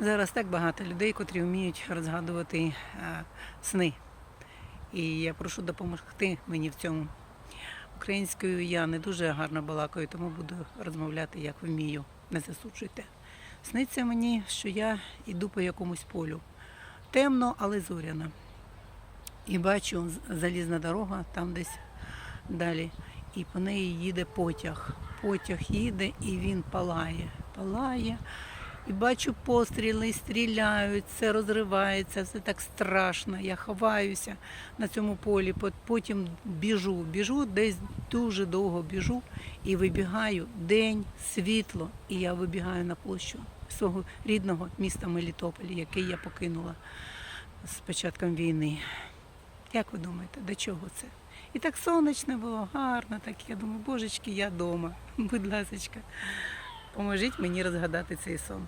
Зараз так багато людей, котрі вміють розгадувати е, сни. І я прошу допомогти мені в цьому. Українською я не дуже гарно балакаю, тому буду розмовляти як вмію. Не засуджуйте. Сниться мені, що я йду по якомусь полю. Темно, але зоряно. І бачу залізна дорога там десь далі. І по неї їде потяг. Потяг їде і він палає. Палає. І бачу постріли, стріляють, все розривається, все так страшно. Я ховаюся на цьому полі, пот- потім біжу, біжу, десь дуже довго біжу і вибігаю день, світло, і я вибігаю на площу свого рідного міста Мелітополя, який я покинула з початком війни. Як ви думаєте, до чого це? І так сонячно було, гарно, так я думаю, божечки, я вдома. Будь ласка, поможіть мені розгадати цей сон.